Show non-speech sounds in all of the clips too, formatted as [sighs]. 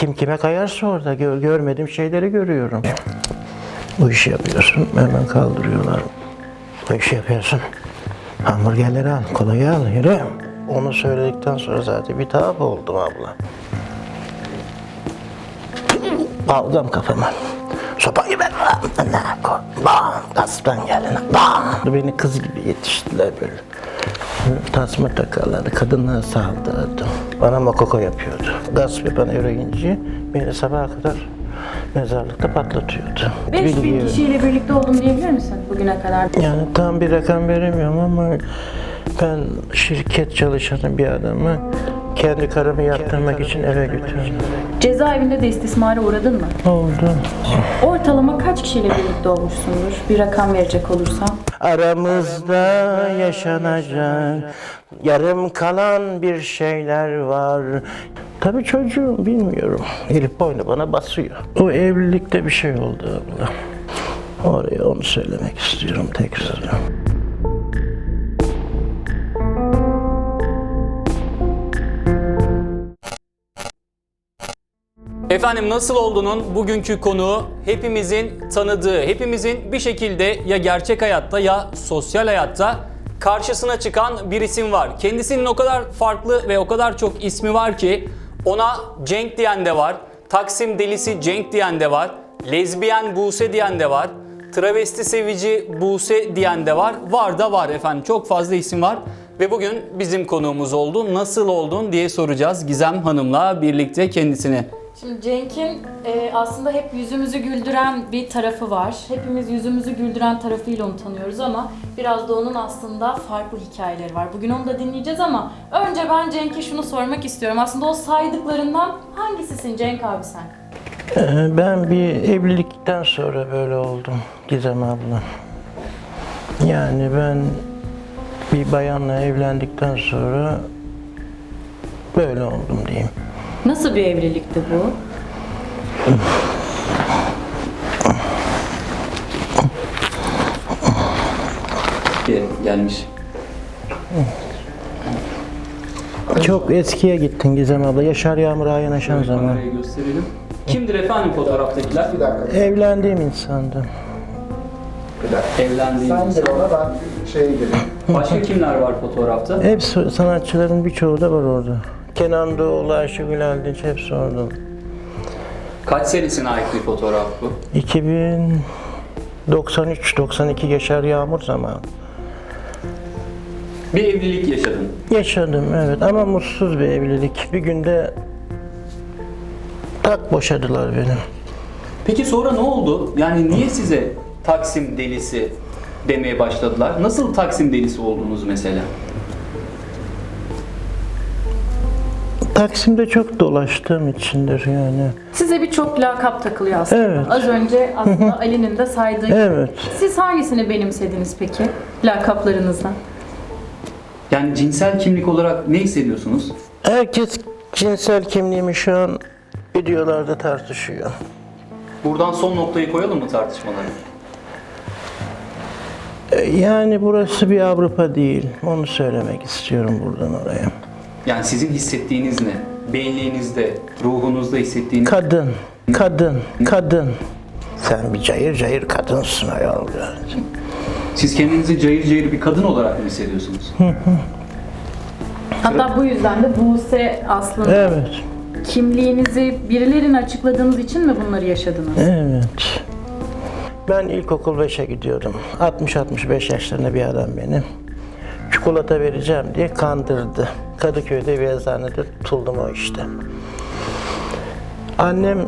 Kim kime kayarsa orada gör, görmediğim şeyleri görüyorum. Bu işi yapıyorsun, hemen kaldırıyorlar. Bu işi yapıyorsun. Hamburgerleri al, kolayı al, yürü. Onu söyledikten sonra zaten bir tahap oldum abla. Aldım kafama. Sopayı ver. Ne. Bam. Gasptan gelin. Bam. Beni kız gibi yetiştiler böyle. Tasma takarlardı. Kadınlara saldırırdı. Bana makoko yapıyordu. Gasp yapan öğrenci beni sabaha kadar mezarlıkta patlatıyordu. 5000 Bilgi- kişiyle birlikte oldum diyebilir misin bugüne kadar? Yani tam bir rakam veremiyorum ama ben şirket çalışan bir adamı kendi karımı yaptırmak için eve götürdüm. Cezaevinde de istismara uğradın mı? Oldu. Ortalama kaç kişiyle birlikte olmuşsundur? Bir rakam verecek olursam. Aramızda yaşanacak yarım kalan bir şeyler var. Tabii çocuğum bilmiyorum. Elif boynu bana basıyor. O evlilikte bir şey oldu abla. Oraya onu söylemek istiyorum tekrar. Efendim nasıl olduğunun bugünkü konuğu hepimizin tanıdığı, hepimizin bir şekilde ya gerçek hayatta ya sosyal hayatta karşısına çıkan bir isim var. Kendisinin o kadar farklı ve o kadar çok ismi var ki ona Cenk diyen de var, Taksim delisi Cenk diyen de var, lezbiyen Buse diyen de var, travesti sevici Buse diyen de var. Var da var efendim çok fazla isim var. Ve bugün bizim konuğumuz oldu. Nasıl oldun diye soracağız Gizem Hanım'la birlikte kendisine. Şimdi Cenk'in e, aslında hep yüzümüzü güldüren bir tarafı var. Hepimiz yüzümüzü güldüren tarafıyla onu tanıyoruz ama biraz da onun aslında farklı hikayeleri var. Bugün onu da dinleyeceğiz ama önce ben Cenk'e şunu sormak istiyorum. Aslında o saydıklarından hangisisin Cenk abi sen? Ee, Ben bir evlilikten sonra böyle oldum Gizem abla. Yani ben bir bayanla evlendikten sonra böyle oldum diyeyim. Nasıl bir evlilikti bu? gelmiş. Çok eskiye gittin Gizem abla. Yaşar Yağmur'a yanaşan zaman. Kamerayı gösterelim. Kimdir efendim fotoğraftakiler? Evlendiğim insandım. Evlendiğiniz. Sen de ona ben şeye gireyim. Başka kimler var fotoğrafta? Hep sanatçıların birçoğu da var orada. Kenan Doğulu, Ayşegül Aldinç hepsi orada. Kaç senesine ait bir fotoğraf bu? 2093-92 Yaşar Yağmur zamanı. Bir evlilik yaşadın. Yaşadım evet ama mutsuz bir evlilik. Bir günde tak boşadılar beni. Peki sonra ne oldu? Yani niye size Taksim delisi demeye başladılar? Nasıl Taksim delisi oldunuz mesela? Taksim'de çok dolaştığım içindir yani. Size birçok lakap takılıyor aslında. Evet. Az önce aslında Ali'nin de saydığı gibi. Evet. Siz hangisini benimsediniz peki lakaplarınızdan? Yani cinsel kimlik olarak ne hissediyorsunuz? Herkes cinsel kimliğimi şu an videolarda tartışıyor. Buradan son noktayı koyalım mı tartışmalara? E, Yani burası bir Avrupa değil. Onu söylemek istiyorum buradan oraya. Yani sizin hissettiğiniz ne? Benliğinizde, ruhunuzda hissettiğiniz... Kadın, kadın, kadın. Sen bir cayır cayır kadınsın ayol. Siz kendinizi cayır cayır bir kadın olarak mı hissediyorsunuz? Hatta bu yüzden de Buse aslında Evet, kimliğinizi birilerine açıkladığınız için mi bunları yaşadınız? evet. Ben ilkokul 5'e gidiyordum. 60-65 yaşlarında bir adam beni. Çikolata vereceğim diye kandırdı. Kadıköy'de bir eczanede tutuldum o işte. Annem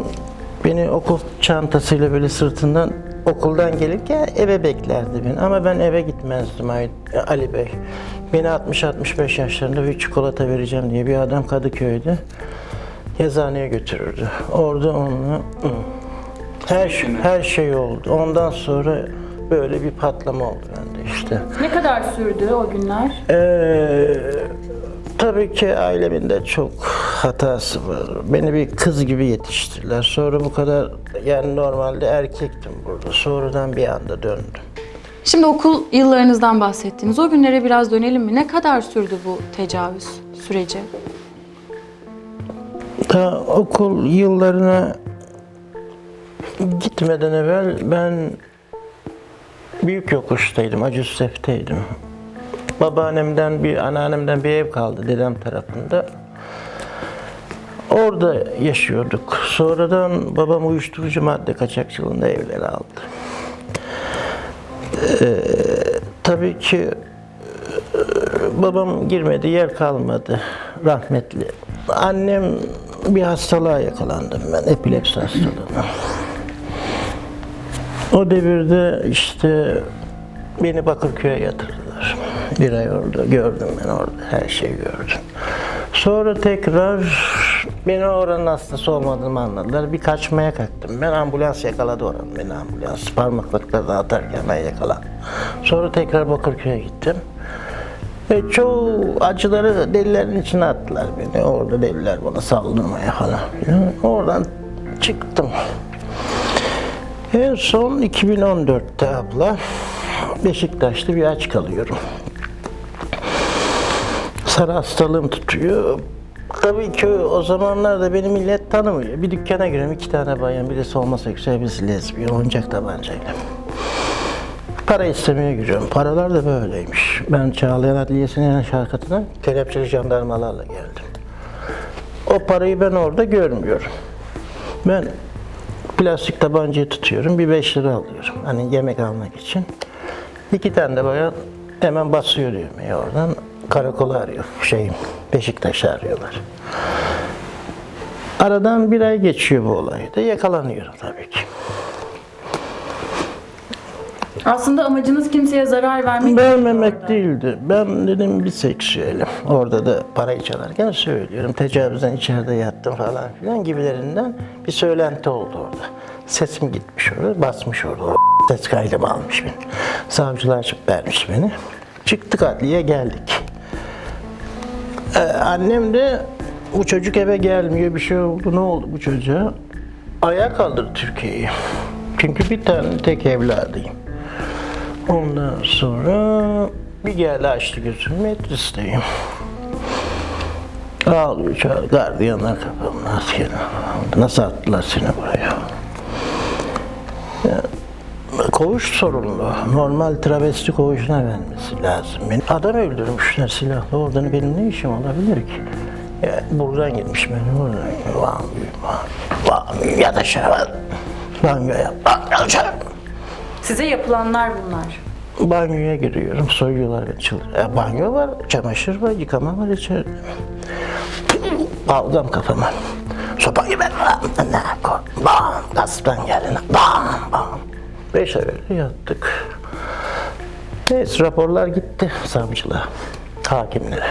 beni okul çantasıyla böyle sırtından okuldan gelirken eve beklerdi beni. Ama ben eve gitmezdim Ali Bey. Beni 60-65 yaşlarında bir çikolata vereceğim diye bir adam Kadıköy'de yazıhaneye götürürdü. Orada onunla her her şey oldu. Ondan sonra böyle bir patlama oldu bende işte. Ne kadar sürdü o günler? Ee, tabii ki ailemin de çok hatası var. Beni bir kız gibi yetiştirdiler. Sonra bu kadar yani normalde erkektim burada. Sonradan bir anda döndüm. Şimdi okul yıllarınızdan bahsettiniz. O günlere biraz dönelim mi? Ne kadar sürdü bu tecavüz süreci? Daha okul yıllarına gitmeden evvel ben büyük yokuştaydım, Acı Sef'teydim. Babaannemden bir, anneannemden bir ev kaldı dedem tarafında. Orada yaşıyorduk. Sonradan babam uyuşturucu madde kaçakçılığında evleri aldı. Ee, tabii ki e, babam girmedi, yer kalmadı rahmetli. Annem bir hastalığa yakalandım ben, epilepsi hastalığına. O devirde işte beni Bakırköy'e yatırdılar. Bir ay orada gördüm ben orada her şeyi gördüm. Sonra tekrar beni oranın hastası olmadığımı anladılar. Bir kaçmaya kalktım. Ben ambulans yakaladı oranın beni ambulans. Parmaklıkları atarken ben yakalandım. Sonra tekrar Bakırköy'e gittim. Ve çoğu acıları delilerin içine attılar beni. Orada deliler bana saldırmaya falan. Oradan çıktım. En son 2014'te abla Beşiktaş'ta bir aç kalıyorum. Sarı hastalığım tutuyor. Tabii ki o zamanlarda beni millet tanımıyor. Bir dükkana giriyorum iki tane bayan, birisi homoseksüel, birisi lezbiyen, oyuncak tabancayla. Para istemeye giriyorum. Paralar da böyleymiş. Ben Çağlayan Adliyesi'nin şarkatına kelepçeli jandarmalarla geldim. O parayı ben orada görmüyorum. Ben plastik tabancayı tutuyorum. Bir 5 lira alıyorum. Hani yemek almak için. İki tane de bayan hemen basıyor düğmeye oradan. Karakolu arıyor. Şeyim, Beşiktaş'ı arıyorlar. Aradan bir ay geçiyor bu olayda. Yakalanıyorum tabii ki. Aslında amacınız kimseye zarar vermek Vermemek değildi. Ben dedim biseksüelim. Orada da parayı çalarken söylüyorum. Tecavüzden içeride yattım falan filan gibilerinden bir söylenti oldu orada. Sesim gitmiş orada, basmış orada. O ses kaydımı almış beni. Savcılar vermiş beni. Çıktık adliye geldik. Ee, annem de bu çocuk eve gelmiyor bir şey oldu ne oldu bu çocuğa? Ayağa kaldırdı Türkiye'yi. Çünkü bir tane tek evladıyım. Ondan sonra bir geldi açtı gözümü metristeyim. Ağlıyor çağır, gardiyanlar kapımın askeri. Nasıl attılar seni buraya? Ya, koğuş sorunlu. Normal travesti koğuşuna vermesi lazım. Beni adam öldürmüşler silahla. Oradan benim ne işim olabilir ki? Ya, buradan gitmiş beni buradan. Vay, vay, vay, yat aşağı. Banyo yap, banyo aşağı. Size yapılanlar bunlar. Banyoya giriyorum, soyuyorlar beni çıldır. E, banyo var, çamaşır var, yıkama var içeride. Aldım kafama. Sopayı ver. Ne koy? Bam, gasptan gelin. Bam, bam. Beş öyle yattık. Neyse raporlar gitti savcılığa, hakimlere.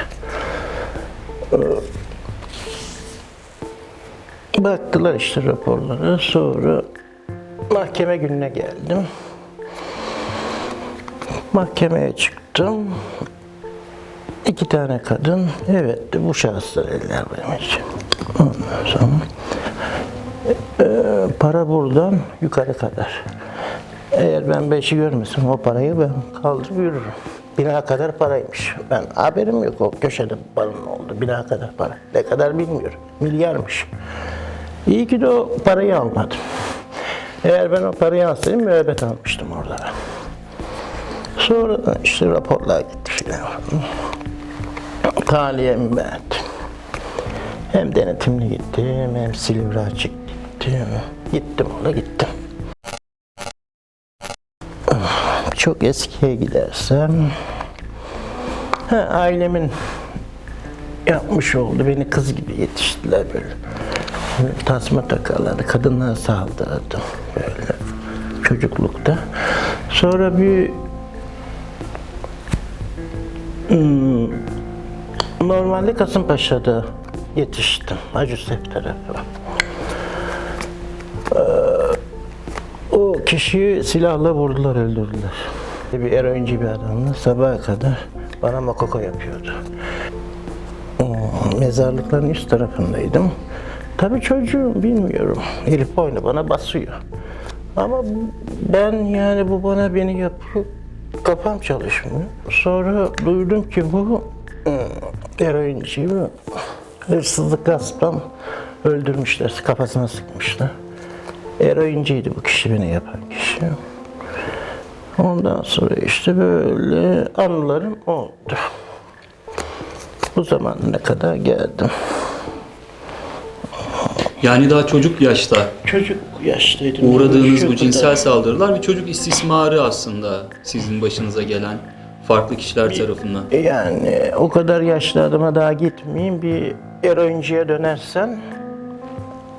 Baktılar işte raporlara. Sonra mahkeme gününe geldim. Mahkemeye çıktım. İki tane kadın, evet bu şahıslar eller benim için. Ondan sonra e, para buradan yukarı kadar. Eğer ben beşi görmesem o parayı ben kaldırıp yürürüm. Bina kadar paraymış. Ben haberim yok o köşede paranın oldu. Bina kadar para. Ne kadar bilmiyorum. Milyarmış. İyi ki de o parayı almadım. Eğer ben o parayı alsaydım müebbet almıştım orada. Sonra işte raporlar gitti filan. Tahliyemi beğendim. Hem denetimli gittim, hem Silivri açık gittim. Gittim orada gittim. Çok eskiye gidersem... Ha, ailemin yapmış oldu. Beni kız gibi yetiştiler böyle. Tasma takarlardı. Kadınlara saldırdım böyle çocuklukta. Sonra bir Hmm, Normalde Kasımpaşa'da yetiştim. Acusef tarafı. Ee, o kişiyi silahla vurdular, öldürdüler. Bir eroinci bir adamla sabaha kadar bana makoko yapıyordu. Hmm, Mezarlıkların üst tarafındaydım. Tabii çocuğum bilmiyorum. Herif oyunu bana basıyor. Ama ben yani bu bana beni yapıyor. Kafam çalışmıyor. Sonra duydum ki bu hmm, eroinci bu. Hırsızlık gasptan Öldürmüşler, kafasına sıkmışlar. Eroinciydi bu kişi beni yapan kişi. Ondan sonra işte böyle anılarım oldu. Bu zamana kadar geldim. Yani daha çocuk yaşta Çocuk yaştaydım. uğradığınız bu Şu cinsel kadar. saldırılar bir çocuk istismarı aslında sizin başınıza gelen farklı kişiler tarafından. Yani o kadar yaşlı adama daha gitmeyeyim. Bir eroinciye dönersen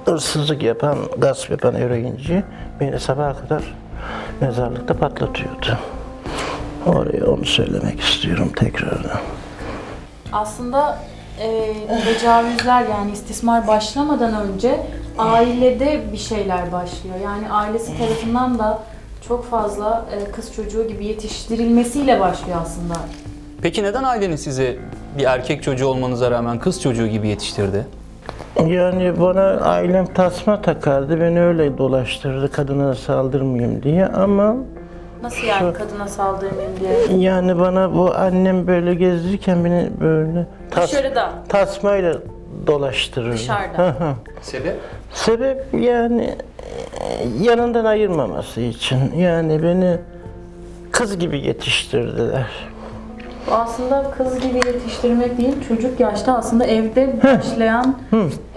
hırsızlık yapan, gasp yapan eroinci beni sabaha kadar mezarlıkta patlatıyordu. Oraya onu söylemek istiyorum tekrardan. Aslında e, tecavüzler yani istismar başlamadan önce ailede bir şeyler başlıyor. Yani ailesi tarafından da çok fazla e, kız çocuğu gibi yetiştirilmesiyle başlıyor aslında. Peki neden aileniz sizi bir erkek çocuğu olmanıza rağmen kız çocuğu gibi yetiştirdi? Yani bana ailem tasma takardı, beni öyle dolaştırdı kadına saldırmayayım diye ama Nasıl yani kadına saldırmayayım diye. yani bana bu annem böyle gezdirirken beni böyle tas, Dışarıda. tasmayla dolaştırırdı. Dışarıda. Hı hı. Sebep? Sebep yani e, yanından ayırmaması için. Yani beni kız gibi yetiştirdiler. Bu aslında kız gibi yetiştirmek değil, çocuk yaşta aslında evde başlayan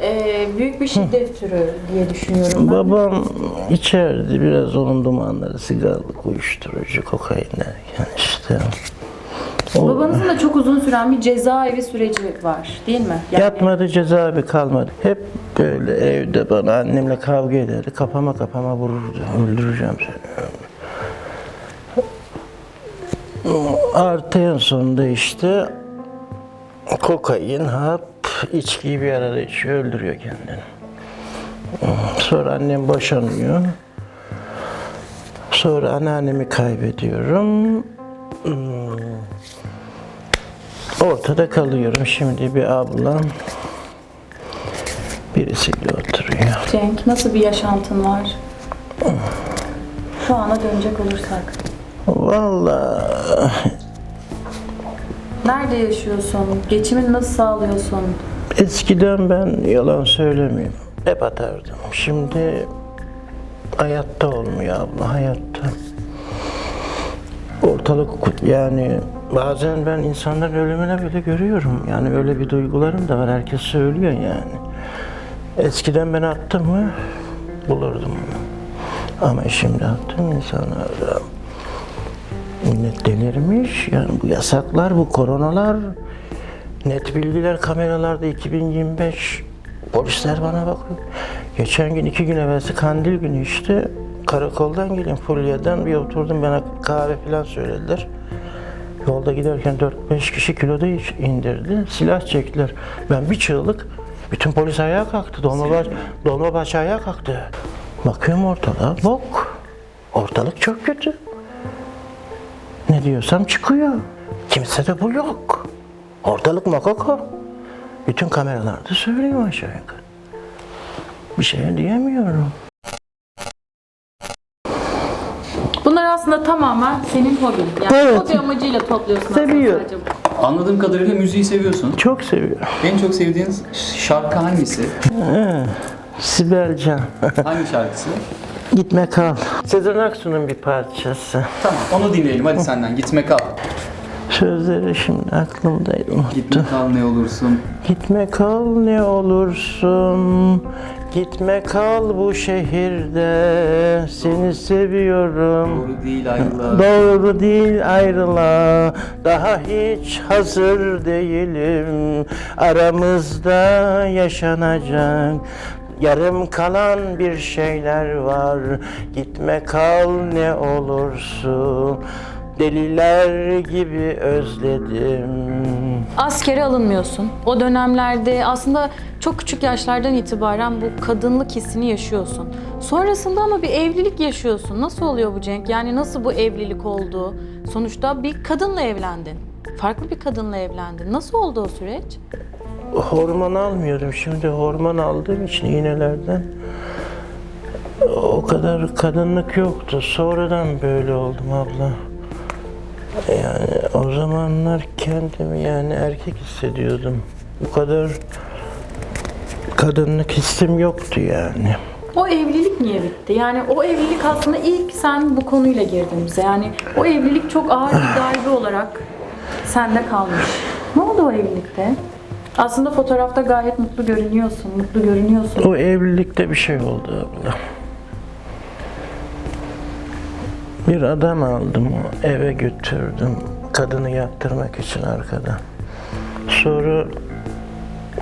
e, büyük bir şiddet türü diye düşünüyorum ben. Babam içerdi biraz onun dumanları, sigaralık, uyuşturucu, kokain derken işte. O Babanızın da çok uzun süren bir cezaevi süreci var değil mi? Yani yatmadı cezaevi kalmadı. Hep böyle evde bana annemle kavga ederdi. Kafama kafama vururdu. Öldüreceğim seni. Artı en sonunda işte kokain, hap, içkiyi bir arada içiyor, öldürüyor kendini. Sonra annem boşanıyor. Sonra anneannemi kaybediyorum. Ortada kalıyorum. Şimdi bir ablam birisiyle oturuyor. Cenk nasıl bir yaşantın var? Şu ana dönecek olursak. Vallahi Nerede yaşıyorsun? Geçimini nasıl sağlıyorsun? eskiden ben yalan söylemeyeyim. Hep atardım. Şimdi hayatta olmuyor abla, hayatta. Ortalık yani bazen ben insanların ölümüne bile görüyorum. Yani öyle bir duygularım da var. Herkes söylüyor yani. Eskiden ben attım mı bulurdum. Ama şimdi attım insanlar da millet delirmiş. Yani bu yasaklar, bu koronalar, net bilgiler kameralarda 2025 polisler bana bakıyor. Geçen gün iki gün evvelsi kandil günü işte karakoldan gelin Fulya'dan bir oturdum bana kahve falan söylediler. Yolda giderken 4-5 kişi kiloda indirdi. Silah çektiler. Ben bir çığlık bütün polis ayağa kalktı. Dolmabaş, Dolmabahçe ayağa kalktı. Bakıyorum ortada bok. Ortalık çok kötü. Ne diyorsam çıkıyor. Kimse de bu yok. Ortalık makoko. Bütün kameralarda söylüyor aşağı yukarı. Bir şey diyemiyorum. Bunlar aslında tamamen senin hobin. Yani Evet. hobi amacıyla topluyorsun aslında Seviyor. sadece bu. Anladığım kadarıyla müziği seviyorsun. Çok seviyorum. En çok sevdiğiniz şarkı hangisi? Sibel Can. Hangi şarkısı? Gitme kal. Sezen Aksu'nun bir parçası. Tamam onu dinleyelim hadi senden. Gitme kal. Sözleri şimdi aklımdaydı. Gitme kal ne olursun. Gitme kal ne olursun Gitme kal bu şehirde Seni seviyorum. Doğru değil ayrılığa. Doğru değil ayrıla Daha hiç hazır değilim. Aramızda yaşanacak Yarım kalan bir şeyler var. Gitme kal ne olursun Deliler gibi özledim Askere alınmıyorsun. O dönemlerde aslında çok küçük yaşlardan itibaren bu kadınlık hissini yaşıyorsun. Sonrasında ama bir evlilik yaşıyorsun. Nasıl oluyor bu Cenk? Yani nasıl bu evlilik oldu? Sonuçta bir kadınla evlendin. Farklı bir kadınla evlendin. Nasıl oldu o süreç? Hormon almıyordum. Şimdi hormon aldığım için iğnelerden o kadar kadınlık yoktu. Sonradan böyle oldum abla. Yani o zamanlar kendimi yani erkek hissediyordum. Bu kadar kadınlık hissim yoktu yani. O evlilik niye bitti? Yani o evlilik aslında ilk sen bu konuyla girdin bize. Yani o evlilik çok ağır bir [sighs] darbe olarak sende kalmış. Ne oldu o evlilikte? Aslında fotoğrafta gayet mutlu görünüyorsun, mutlu görünüyorsun. O evlilikte bir şey oldu abla. Bir adam aldım, eve götürdüm. Kadını yaptırmak için arkadan. Sonra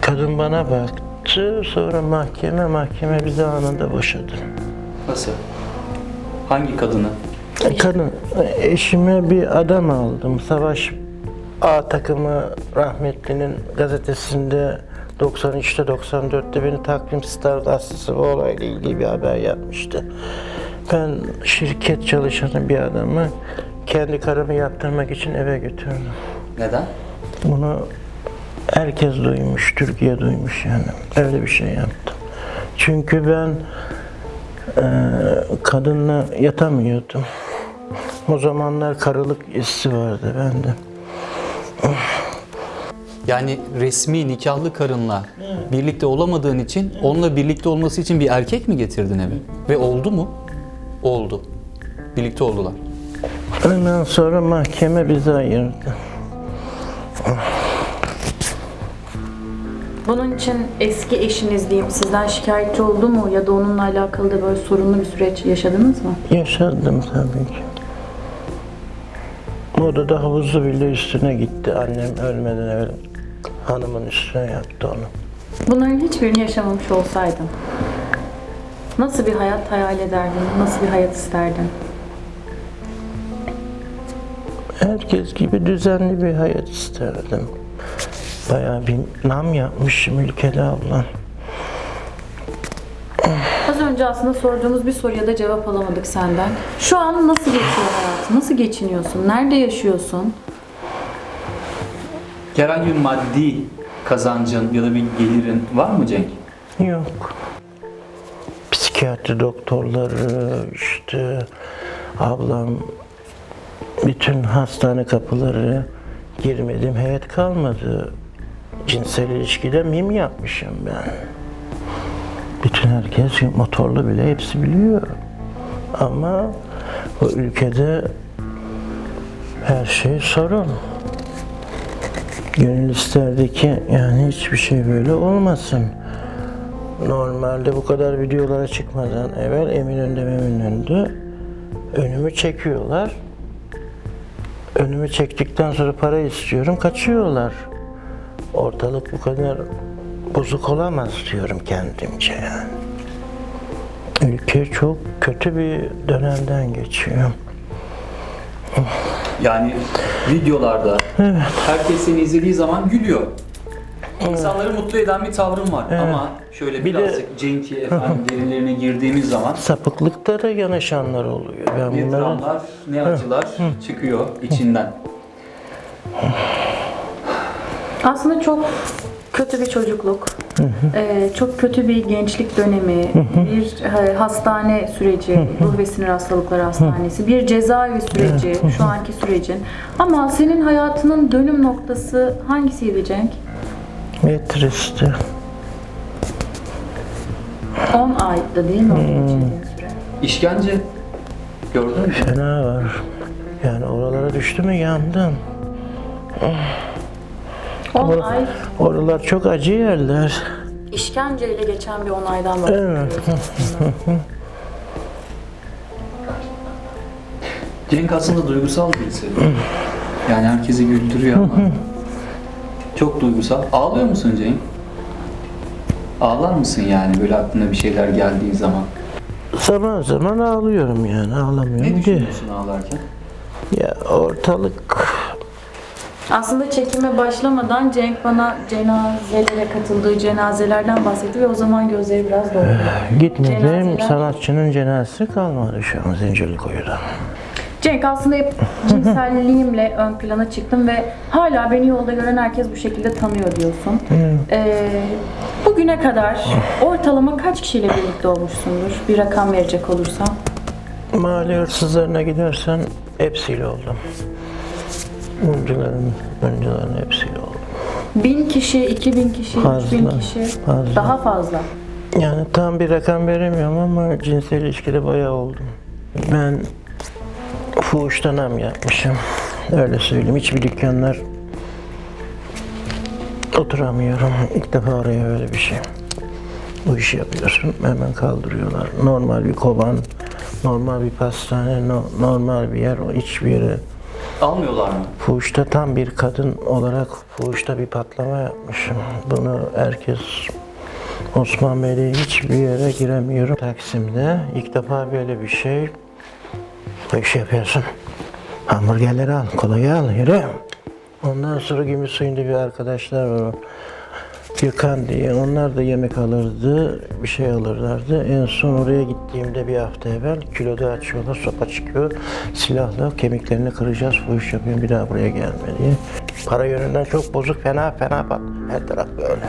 kadın bana baktı, sonra mahkeme, mahkeme bizi anında boşadı. Nasıl? Hangi kadını? Kadın, eşime bir adam aldım. Savaş A takımı rahmetlinin gazetesinde 93'te 94'te beni takvim star gazetesi bu olayla ilgili bir haber yapmıştı. Ben şirket çalışanı bir adamı kendi karımı yaptırmak için eve götürdüm. Neden? Bunu herkes duymuş, Türkiye duymuş yani. Öyle bir şey yaptım. Çünkü ben eee, kadınla yatamıyordum. O zamanlar karılık hissi vardı bende. Yani resmi nikahlı karınla birlikte olamadığın için onunla birlikte olması için bir erkek mi getirdin eve? Ve oldu mu? Oldu. Birlikte oldular. Ondan sonra mahkeme bizi ayırdı. Bunun için eski eşiniz diyeyim sizden şikayetçi oldu mu ya da onunla alakalı da böyle sorunlu bir süreç yaşadınız mı? Yaşadım tabii ki. O da havuzu bile üstüne gitti. Annem ölmeden evvel hanımın üstüne yattı onu. Bunların hiçbirini yaşamamış olsaydın nasıl bir hayat hayal ederdin? Nasıl bir hayat isterdin? Herkes gibi düzenli bir hayat isterdim. Bayağı bir nam yapmışım ülkede ablam. Az önce aslında sorduğumuz bir soruya da cevap alamadık senden. Şu an nasıl geçiyor hayatın? Nasıl geçiniyorsun? Nerede yaşıyorsun? Herhangi bir maddi kazancın ya da bir gelirin var mı Cenk? Yok. Psikiyatri doktorları işte ablam bütün hastane kapıları girmedim heyet kalmadı. Cinsel ilişkide mim yapmışım ben. Bütün herkes motorlu bile hepsi biliyor. Ama o ülkede her şey sorun. Gönül isterdi ki yani hiçbir şey böyle olmasın. Normalde bu kadar videolara çıkmadan evvel Eminönü'nde Eminönü'nde önümü çekiyorlar. Önümü çektikten sonra para istiyorum, kaçıyorlar. Ortalık bu kadar bozuk olamaz diyorum kendimce yani. Ülke çok kötü bir dönemden geçiyor. Yani videolarda herkes seni izlediği zaman gülüyor. İnsanları mutlu eden bir tavrın var ama şöyle Bir de- birazcık Cenk'i efendim [laughs] derinlerine girdiğimiz zaman Sapıklıkta da yanaşanlar oluyor. Ben ne bunları dramlar ne acılar çıkıyor içinden. Aslında çok kötü bir çocukluk, ee, çok kötü bir gençlik dönemi, bir e, hastane süreci, ruh ve sinir hastalıkları hastanesi, bir cezaevi süreci, şu anki sürecin. Ama senin hayatının dönüm noktası hangisiydi Cenk? metristi. 10 aydı değil mi o geçirdiğin süre? İşkence gördün mü? Fena var. Yani oralara düştü mü yandın. 10 ay Oralar çok acı yerler. işkenceyle geçen bir 10 aydan bahsediyoruz. Cenk aslında duygusal birisi. Yani herkesi güldürüyor ama [laughs] çok duygusal. Ağlıyor musun Cenk? Ağlar mısın yani böyle aklına bir şeyler geldiği zaman? Zaman zaman ağlıyorum yani Ne ağlamıyorum ki. düşünüyorsun ağlarken? Ya ortalık Aslında çekime başlamadan Cenk bana cenazelere katıldığı cenazelerden bahsetti ve o zaman gözleri biraz doldu. gitmediğim Cenazeler. sanatçının cenazesi kalmadı şu an Zincirlikuyu'da. Cenk aslında hep [laughs] cinselliğimle ön plana çıktım ve hala beni yolda gören herkes bu şekilde tanıyor diyorsun. Ee, bugüne kadar ortalama kaç kişiyle birlikte olmuşsundur? Bir rakam verecek olursam. Mali hırsızlarına gidersen hepsiyle oldum. Mumcuların, mumcuların hepsiyle oldum. 1000 kişi, 2000 kişi, Fazla, 3000 kişi. fazla. Daha fazla. Yani tam bir rakam veremiyorum ama cinsel ilişkide bayağı oldum. Ben fuhuştan yapmışım. Öyle söyleyeyim. Hiçbir dükkanlar oturamıyorum. İlk defa oraya öyle bir şey. Bu işi yapıyorsun. Hemen kaldırıyorlar. Normal bir kovan, normal bir pastane, no- normal bir yer. O hiçbir yere Almıyorlar mı? Fuhuşta tam bir kadın olarak fuhuşta bir patlama yapmışım. Bunu herkes Osman Bey'le hiçbir yere giremiyorum. Taksim'de ilk defa böyle bir şey. Bu işi yapıyorsun. Hamburgerleri al, kolayı al, yürü. Ondan sonra gümüş suyunda bir arkadaşlar var. Gökhan diye. Onlar da yemek alırdı, bir şey alırlardı. En son oraya gittiğimde bir hafta evvel kiloda açıyorlar, sopa çıkıyor. Silahla kemiklerini kıracağız, bu iş yapıyorum bir daha buraya gelme diye. Para yönünden çok bozuk, fena fena pat. Her taraf böyle.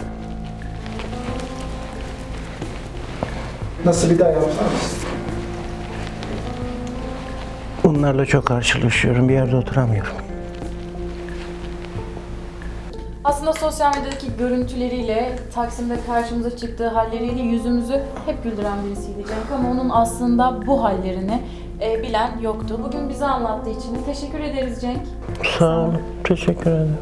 Nasıl bir daha yapar mısın? Bunlarla çok karşılaşıyorum, bir yerde oturamıyorum. Aslında sosyal medyadaki görüntüleriyle, Taksim'de karşımıza çıktığı halleriyle yüzümüzü hep güldüren birisiydi Cenk ama onun aslında bu hallerini e, bilen yoktu. Bugün bize anlattığı için teşekkür ederiz Cenk. Sağ olun, teşekkür ederim.